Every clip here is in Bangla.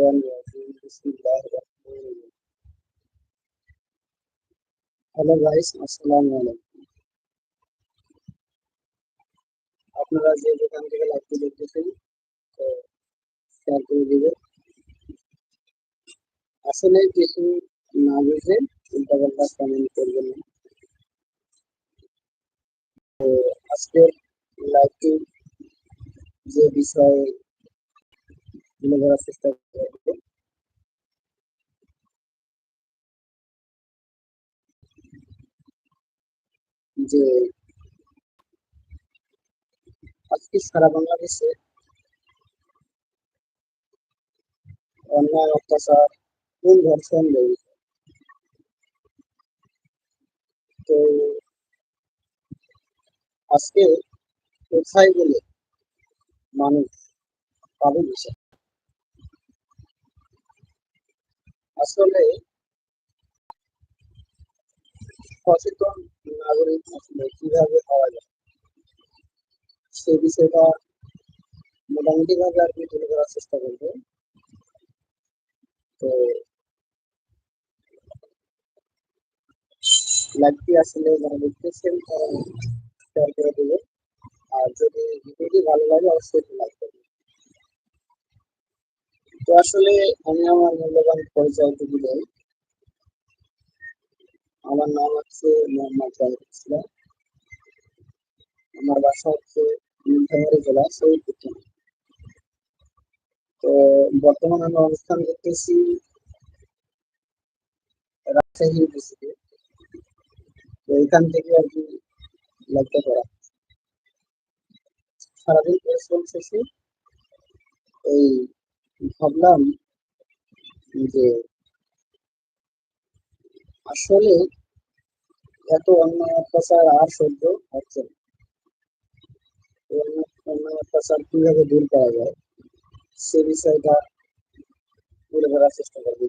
हेलो गाइस अस्सलाम वालेकुम আপনারা যে দোকান থেকে লাইভটি দেখতেছেন তো শেয়ার করে দিবেন আসলে কিছু না বুঝে উল্টাপাল্টা কমেন্ট করবেন না তো আজকের লাইভটি যে বিষয়ে তুলে ধরার চেষ্টা যে আজকে সারা বাংলাদেশে অন্যায় অত্যাচার খুন ধর্ষণ বেড়েছে তো আজকে কোথায় গেলে মানুষ পাবে বিষয় আসলে সচেতন নাগরিক আসলে কীভাবে হওয়া যায়? সেই বিষয়টা মোটামুটি ভাবে আর কি তুলে ধরার চেষ্টা করব। তো লাইভটি আসলে যারা দেখতেছেন তারা শেয়ার করে দেবে আর যদি ভিডিওটি ভালো লাগে, অবশ্যই লাইক করবে তো আসলে আমি আমার মূল্যবান পরিচয় একটু দিলে আমার নাম হচ্ছে মোহাম্মদ জাহিদ আমার বাসা হচ্ছে নীলফামারী জেলা থানা তো বর্তমানে আমি অবস্থান করতেছি রাজশাহী ইউনিভার্সিটি তো এখান থেকে আর কি লাইভটা করা। সারাদিন পরিশ্রম শেষে এই ভাবলাম যে আসলে এত অন্যায় অত্যাচার আর সহ্য হচ্ছে না। অন্যায় অত্যাচার কীভাবে দূর করা যায়, সে বিষয়টা তুলে ধরার চেষ্টা করব।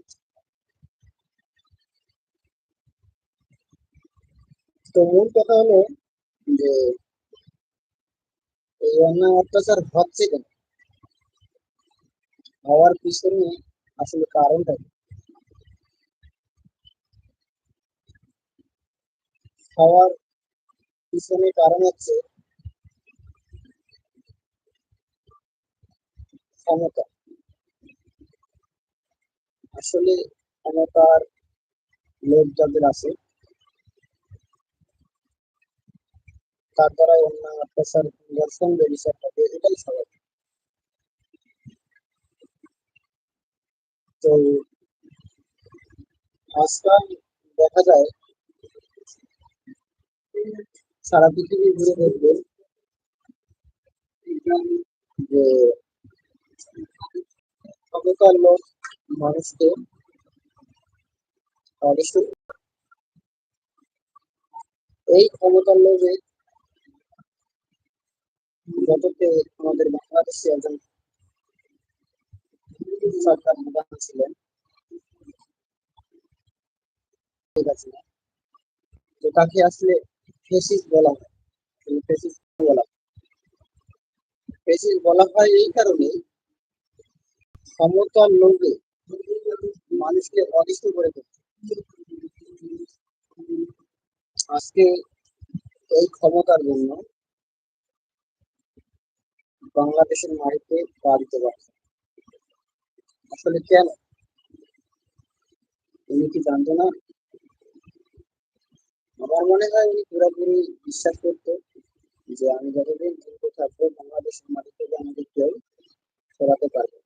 তো মূল কথা হলো যে এই অন্যায় অত্যাচার হচ্ছে কেন? হওয়ার পিছনে আসলে কারণটা কি হওয়ার পিছনে কারণ হচ্ছে ক্ষমতা আসলে ক্ষমতার লোক যাদের আছে তার দ্বারা অন্যায় অত্যাচার দর্শন ব্যবচার হবে এটাই স্বাভাবিক তো আজকাল দেখা যায় সারা পৃথিবী ঘুরে দেখবেন যে ক্ষমতার লোক, মানুষকে এই ক্ষমতার লোভে গততে আমাদের বাংলাদেশে একজন সরকার প্রধান আসলে ফেসিস বলা হয় ফেসিস বলা ফেসিস বলা হয় এই কারণে ক্ষমতার লোভে মানুষকে অদৃষ্ট করে তুলছে আজকে এই ক্ষমতার জন্য বাংলাদেশের মাটিতে পা দিতে পারছে আসলে কেন? উনি কি জানতো না? আমার মনে হয় উনি পুরোপুরি বিশ্বাস করতো যে আমি যতদিন জীবিত থাকব বাংলাদেশের মাটি থেকে আমাদের কেউ সরাতে পারবে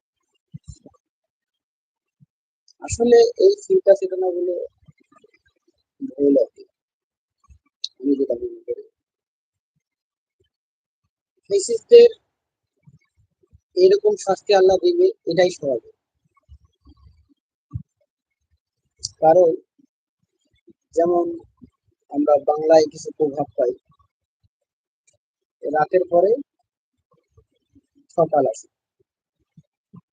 আসলে এই চিন্তা চেতনা গুলো ভুল আর কি। আমি যেটা মনে করি এরকম শাস্তি আল্লাহ দিবে, এটাই স্বাভাবিক। কারণ যেমন আমরা বাংলায় কিছু প্রভাব পাই, রাতের পরে সকাল আসে।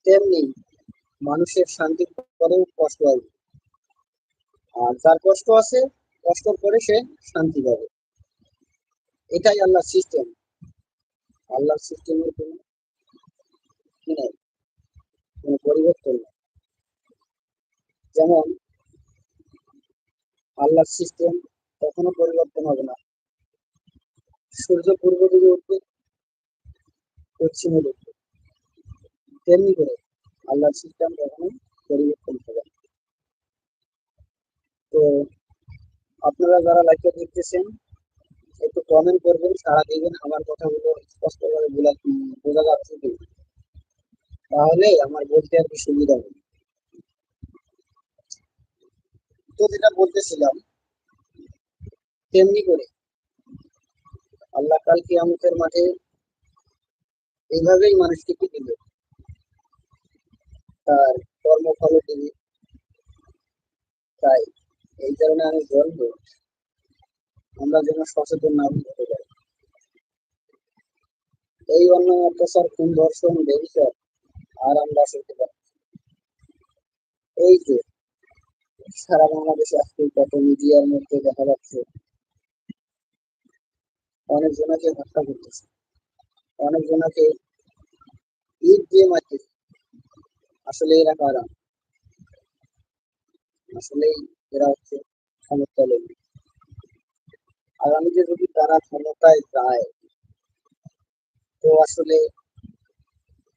তেমনি মানুষের শান্তির পরেও কষ্ট আসবে আর যার কষ্ট আছে, কষ্টর পরে সে শান্তি পাবে। এটাই আল্লাহর সিস্টেম আল্লাহর সিস্টেমের কোনো কি নাই, কোনো পরিবর্তন নেই। যেমন আল্লাহর সিস্টেম কখনো পরিবর্তন হবে না। সূর্য পূর্ব দিকে উঠবে, পশ্চিমে উঠবে তেমনি করে আল্লাহর সিস্টেম কখনো পরিবর্তন হবে না। তো আপনারা যারা লাইভটা দেখতেছেন, একটু কমেন্ট করবেন সারা দিবেন, আমার কথাগুলো স্পষ্টভাবে বোঝা বোঝা যাচ্ছে কি? তাহলে আমার বলতে আর কি সুবিধা হবে। তো যেটা বলতেছিলাম, তেমনি করে। আল্লাহ কাল কিয়ামতের মাঠে এইভাবেই মানুষকে কি দিবে? তার কর্মফল দিবে তাই এই কারণে আমি বলব, আমরা যেন সচেতন না হতে পারি। এই অন্য অত্যাচার খুন ধর্ষণ ব্যবচার আর আমরা সইতে পারি এই যে সারা বাংলাদেশে আজকে কত মিডিয়ার মধ্যে দেখা যাচ্ছে? অনেক জনাকে হত্যা করতেছে। অনেক জনাকে ঈদ দিয়ে মারতেছে। আসলে এরা কারা? আসলেই এরা হচ্ছে ক্ষমতা লোভী। আগামীতে যদি তারা ক্ষমতায় যায়, তো আসলে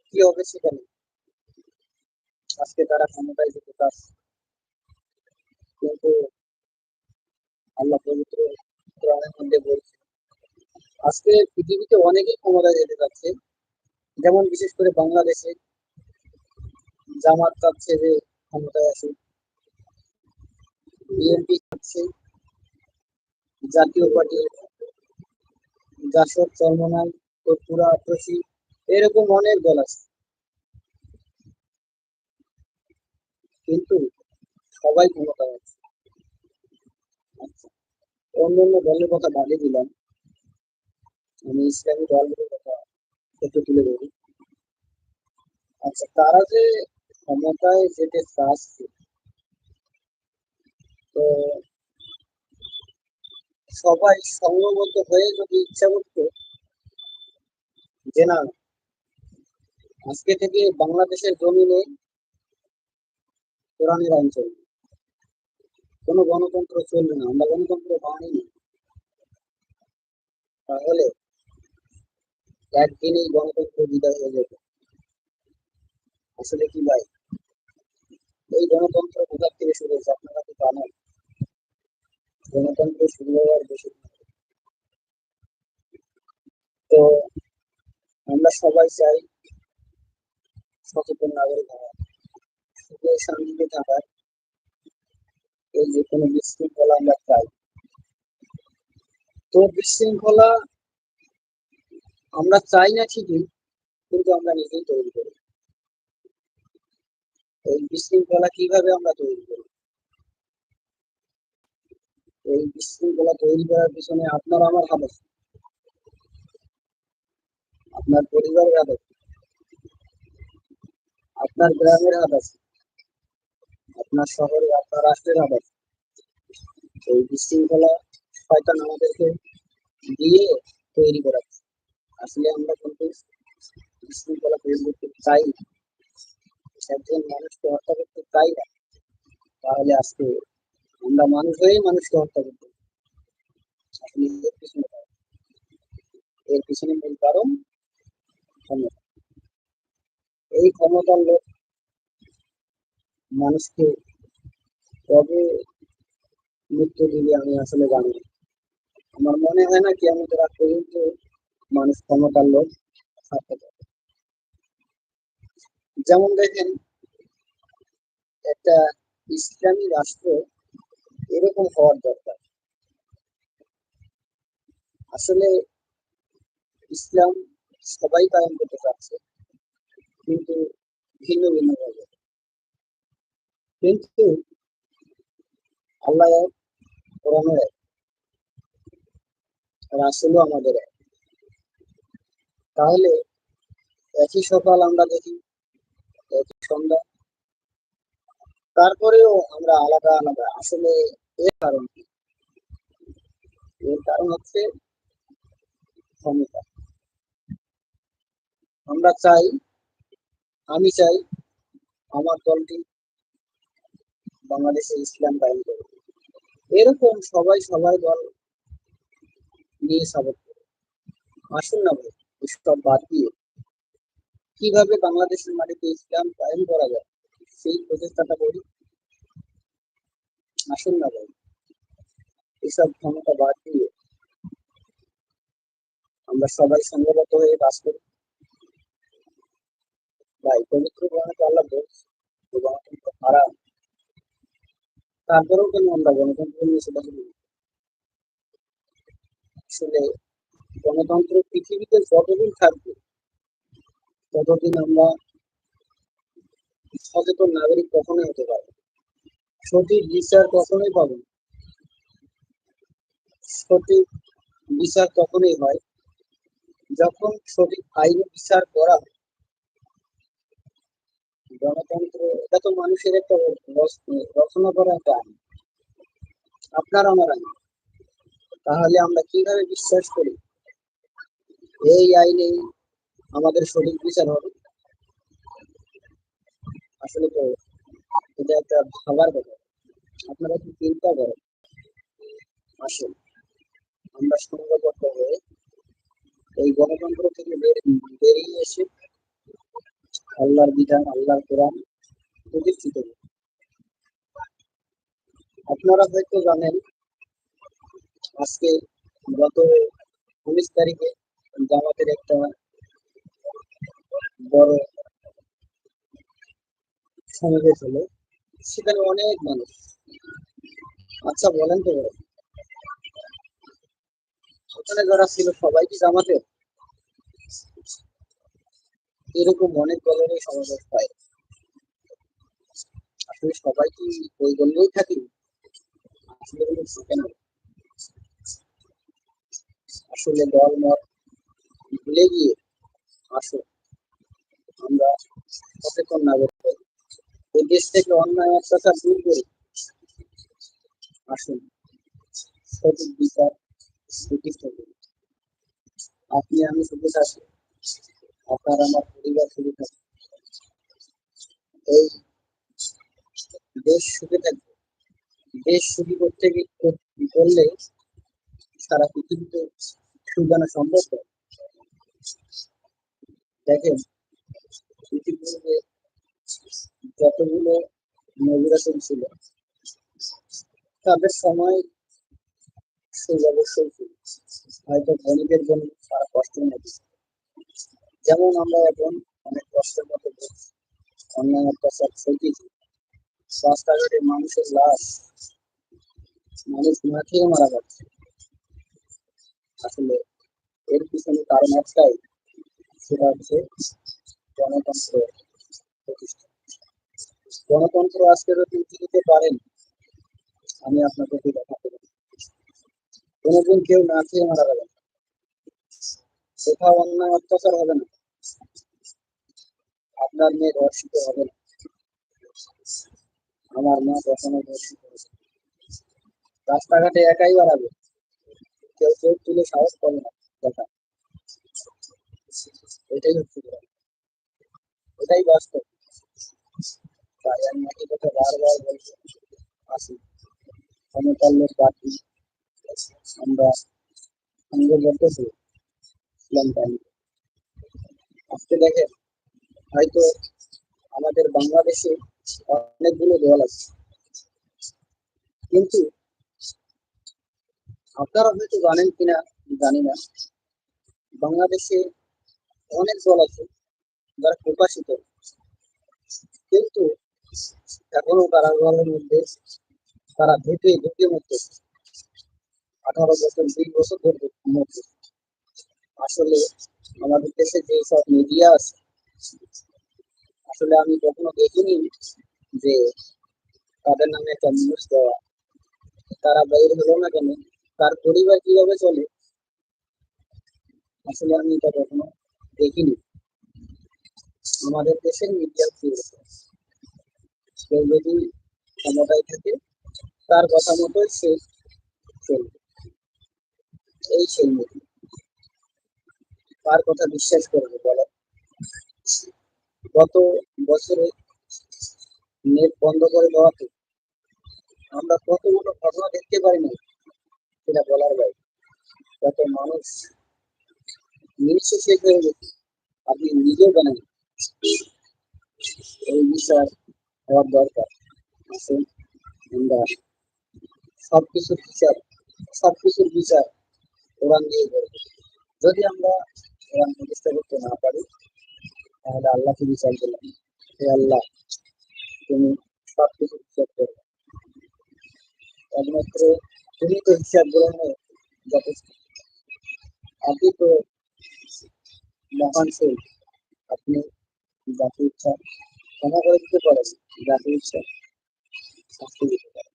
কি হবে সেখানে? আজকে তারা ক্ষমতায় যেতে চাচ্ছে। আল্লাহ পবিত্র কোরআনের মধ্যে বলছে। আজকে পৃথিবীতে অনেকেই ক্ষমতায় যেতে চাচ্ছে, যেমন বিশেষ করে বাংলাদেশে জামাত চাচ্ছে যে ক্ষমতায় আসে বিএনপি চাচ্ছে, জাতীয় পার্টি, জাসদ চরমনাই পুরা আত্মসী এরকম অনেক দল আছে। কিন্তু সবাই ক্ষমতায় আছে আচ্ছা অন্য অন্য দলের কথা বাদে দিলাম। আমি ইসলামী দলগুলোর কথা একটু তুলে ধরি। আচ্ছা তারা যে ক্ষমতায় যেতে চাচ্ছে, তো সবাই সংঘবদ্ধ হয়ে যদি ইচ্ছা করতো যে না, আজকে থেকে বাংলাদেশের জমিনে কোরআনের আইন চলবে। কোনো গণতন্ত্র চলবে না, আমরা গণতন্ত্র মানি তাহলে একদিনেই গণতন্ত্র বিদায় হয়ে যেত আসলে কি ভাই? এই গণতন্ত্র কোথার থেকে শুরু হয়েছে? আপনারা তো জানেন। গণতন্ত্র শুরু হওয়ার বেশি তো আমরা সবাই চাই সচেতন নাগরিক হওয়া। সুখে শান্তিতে থাকার। এই যে কোনো বিশৃঙ্খলা আমরা চাই। তো বিশৃঙ্খলা আমরা চাই না ঠিকই, কিন্তু আমরা নিজেই তৈরি করি। এই বিশৃঙ্খলা কীভাবে আমরা তৈরি করি? এই বিশৃঙ্খলা তৈরি করার পিছনে আপনার আমার হাত আছে আপনার পরিবারের হাত আছে আপনার গ্রামের হাত আছে আপনার শহরে আপনার রাষ্ট্রের হাত এই বিশৃঙ্খলা শয়তান আমাদেরকে দিয়ে তৈরি করাচ্ছে। আসলে আমরা কিন্তু বিশৃঙ্খলা তৈরি করতে চাই একজন মানুষকে হত্যা করতে চাই না। তাহলে আজকে আমরা মানুষ হয়েই মানুষকে হত্যা করতে আসলে এর পিছনে এর পিছনে মূল কারণ ক্ষমতা। এই ক্ষমতার লোক মানুষকে কবে মৃত্যু দিবে আমি আসলে জানি, আমার মনে হয় না কি আমাদের আগ পর্যন্ত মানুষ ক্ষমতার লোক থাকতে পারে যেমন দেখেন, একটা ইসলামী রাষ্ট্র এরকম হওয়ার দরকার। আসলে ইসলাম সবাই কায়েম করতে চাচ্ছে, কিন্তু ভিন্ন ভিন্ন কিন্তু আল্লাহ এক রাসুলও আমাদের এক। তাহলে একই সকাল আমরা দেখি, একই সন্ধ্যা। তারপরেও আমরা আলাদা আলাদা। আসলে এর কারণ কি? এর কারণ হচ্ছে ক্ষমতা। আমরা চাই, আমি চাই আমার দলটি বাংলাদেশে ইসলাম কায়েম করবে এরকম সবাই সবার দল নিয়ে সাপোর্ট করে। আসুন না ভাই, এসব বাদ দিয়ে। কীভাবে বাংলাদেশের মাটিতে ইসলাম কায়েম করা যায়, সেই প্রচেষ্টাটা করি। আসুন না ভাই, এসব ক্ষমতা বাদ দিয়ে আমরা সবাই সংঘবদ্ধ হয়ে কাজ করি। ভাই, পবিত্র কোরআনে আল্লাহ বলছে হারাম। তারপরেও কেন আমরা গণতন্ত্র নিয়ে সেটা আসলে গণতন্ত্র পৃথিবীতে যতদিন থাকবে, ততদিন আমরা সচেতন নাগরিক কখনোই হতে পারব সঠিক বিচার কখনোই পাবো সঠিক বিচার তখনই হয় যখন সঠিক আইন বিচার করা হয়। গণতন্ত্র, এটা তো মানুষের একটা রচ- রচনা করা একটা আইন আপনার আমার আইন। তাহলে আমরা কীভাবে বিশ্বাস করি? এই আইনে আমাদের সঠিক বিচার হবে। আসলে তো এটা একটা ভাবার কথা আপনারা কি চিন্তা করেন। আসুন, আমরা সংঘবদ্ধ হয়ে এই গণতন্ত্র থেকে বের- বেরিয়ে এসে আল্লাহর বিধান, আল্লাহর কোরআন প্রতিষ্ঠিত। আপনারা হয়তো জানেন, আজকে গত উনিশ তারিখে জামাতের একটা বড় সমাবেশ হলো, সেখানে অনেক মানুষ। আচ্ছা বলেন তো। ওখানে যারা ছিল সবাই কি জামাতের? এরকম অনেক দলেরই সমাবেশ হয়। আসলে সবাই কি ওই দলেই থাকি আসলে আসলে দল, মত ভুলে গিয়ে আসো। আমরা সচেতন নাগরিক। এই দেশ থেকে অন্যায়, অত্যাচার দূর করে। আসুন, সঠিক বিচার প্রতিষ্ঠা করি। আপনি আমি সুখে থাকি আপনার আমার পরিবার সুখে থাকে এই দেশ সুখে থাকবে দেশ সুখী করতে করলে সারা পৃথিবীতে সুখ আনা সম্ভব নয়। দেখেন, পৃথিবীতে যতগুলো নবীরাসন ছিল, তাদের সময় সুখ অবশ্যই ছিল হয়তো ধনীদের জন্য তারা কষ্টের মধ্যে। যেমন আমরা এখন অনেক কষ্টের মধ্যে অন্যায় অত্যাচার সইতেছি রাস্তাঘাটে মানুষের লাশ, মানুষ না খেয়ে মারা যাচ্ছে। আসলে এর পিছনে কারণ একটাই, সেটা হচ্ছে গণতন্ত্র প্রতিষ্ঠা। গণতন্ত্র আজকে যদি দিতে পারেন, আমি আপনাদেরকে দেখাতে পারি। কোনোদিন কেউ না খেয়ে মারা যাবে না। কোথাও অন্যায় অত্যাচার হবে না। আপনার মেয়ে ধর্ষিত হবে না। আমার মা কখনো ধর্ষিত হবে রাস্তাঘাটে একাই বাড়াবে। কেউ চোখ তুলে সাহস করে না দেখা। এটাই হচ্ছে এটাই বাস্তব। তাই আমি একই কথা বারবার বলব। আসি। ক্ষমতার লোক আমরা সংঘবদ্ধ হয়ে ইসলাম করি। আজকে দেখেন, হয়তো আমাদের বাংলাদেশে অনেকগুলো দল আছে। কিন্তু আপনারা হয়তো জানেন কিনা জানি না। বাংলাদেশে অনেক দল আছে যারা প্রকাশিত। কিন্তু এখনও কারাগারের মধ্যে, তারা ঢুকে ঢুকে মধ্যে আঠারো বছর, বিশ বছর ধরে মধ্যে। আসলে আমাদের দেশে যে সব মিডিয়া আছে, আসলে আমি কখনো দেখিনি যে তাদের নামে একটা নিউজ দেওয়া। তারা বাইর হলো না কেন? তার পরিবার কীভাবে চলে? আসলে আমি এটা কখনো দেখিনি। আমাদের দেশের মিডিয়া কি কেউ যদি ক্ষমতায় থাকে, তার কথা মতোই সে চলবে। এই সেই নীতি কার কথা বিশ্বাস করবে বলো? গত বছরে নেট বন্ধ করে দেওয়াতে আমরা কতগুলো ঘটনা দেখতে পারি না সেটা বলার বাইরে। কত মানুষ নিঃশ্বাস হয়ে গেছে, আপনি নিজেও জানেন এই বিষয় হওয়ার দরকার আসুন আমরা সবকিছুর বিচার সবকিছুর বিচার কোরআন দিয়ে করব। যদি আমরা কোরআন প্রতিষ্ঠা করতে না পারি, তাহলে আল্লাহকে বিচার করলাম। হে আল্লাহ, তুমি সবকিছু বিচার করবে একমাত্র তুমি তো হিসাব গ্রহণে যথেষ্ট। আপনি তো মহান সেই আপনি যাকে ইচ্ছা, ক্ষমা করে দিতে পারেন যাকে ইচ্ছা, শাস্তি দিতে পারেন।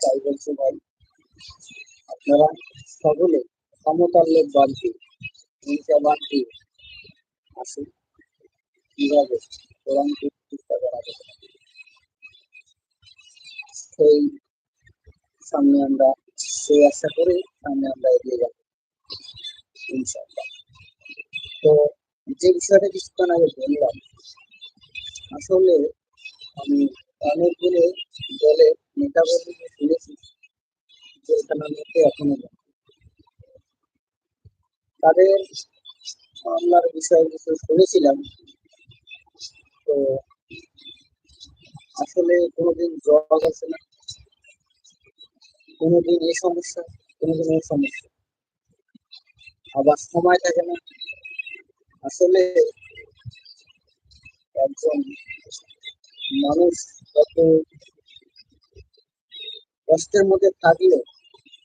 তাই বলছি ভাই, আপনারা সকলে দিয়ে হিংসা বাদ দিয়ে আসুন, কীভাবে? কোরআন প্রতিষ্ঠা করা যাবে সেই সামনে আমরা, সেই আশা করে সামনে আমরা এগিয়ে যাব, ইনশাআল্লাহ। তো যে বিষয়টা কিছুক্ষণ আগে বললাম, আসলে আমি অনেকগুলো দলে নেতা বলে শুনেছি যেখানের মধ্যে এখনও তাদের মামলার বিষয়ে কিছু শুনেছিলাম। তো আসলে কোনোদিন জবাব আছে না। কোনোদিন এই সমস্যা, কোনোদিন এই সমস্যা। আবার সময় থাকে না। আসলে একজন মানুষ কত কষ্টের মধ্যে থাকলেও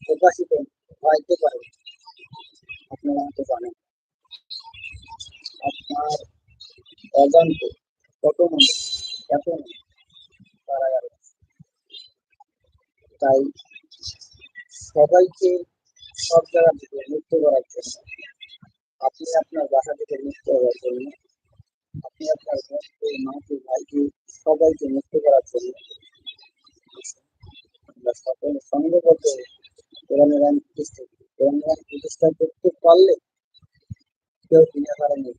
প্রকাশিত হইতে পারে আপনারা হয়তো জানেন আপনার অজান্তে কত মানুষ এত কারাগারে তাই সবাইকে সব জায়গা থেকে মুক্ত করার জন্য আপনি আপনার বাসা থেকে মুক্ত হওয়ার জন্য আপনি আপনার বোনকে মাকে ভাইকে সবাইকে মুক্ত করার জন্য আমরা সকলে সঙ্গবদ্ধ আইন প্রতিষ্ঠা করি। কোরআনের আইন প্রতিষ্ঠা করতে পারলে কেউ বিনা কারণে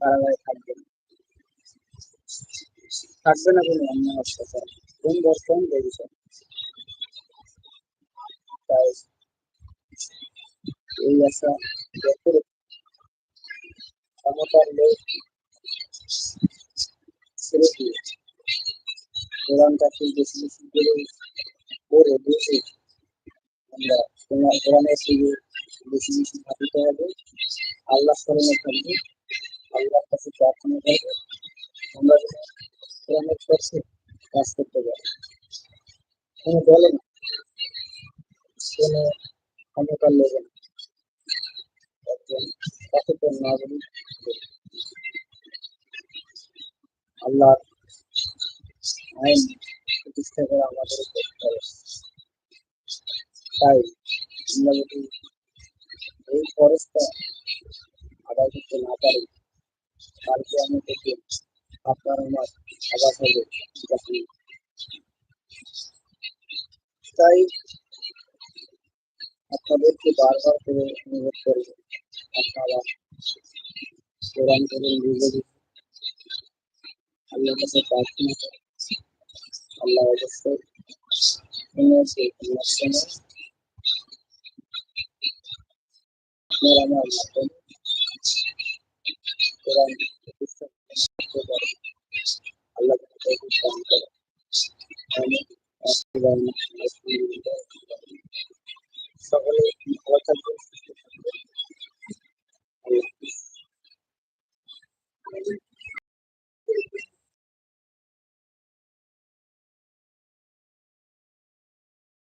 কারাগারে থাকবে না। থাকবে না কোনো অন্য অত্যাচার। কোন দর্শন বেবিচার তাই এই আশা ব্যক্ত ক্ষমতার লোক ছেড়ে দিয়ে কোরআনটাকে বেশি বেশি করে পড়ে বুঝে আমরা কোরআনের দিকে বেশি বেশি ভাবিতে হবে। আল্লাহ স্মরণে থাকবে। আল্লাহর কাছে প্রার্থনা করবে। আমরা কোরআনের পথে কাজ করতে পারি। কোনো বলে না। কোনো ক্ষমতার লোকে না। একজন সচেতন নাগরিক আল্লাহ আইন প্রতিষ্ঠা করা আমাদের করতে হবে তাই আমরা যদি এই খরচটা আদায় করতে না পারি কালকে আমি থেকে আপনার আমার আবার হবে যখন তাই আপনাদেরকে বারবার করে অনুরোধ করব আপনারা কোরআন করুন বুঝে আল্লাহর কাছে প্রার্থনা করুন আল্লাহ অবশ্যই শুনেছে আল্লাহ শোনে আপনার আমার সকলে ভালো থাকবেন সুস্থ থাকবেন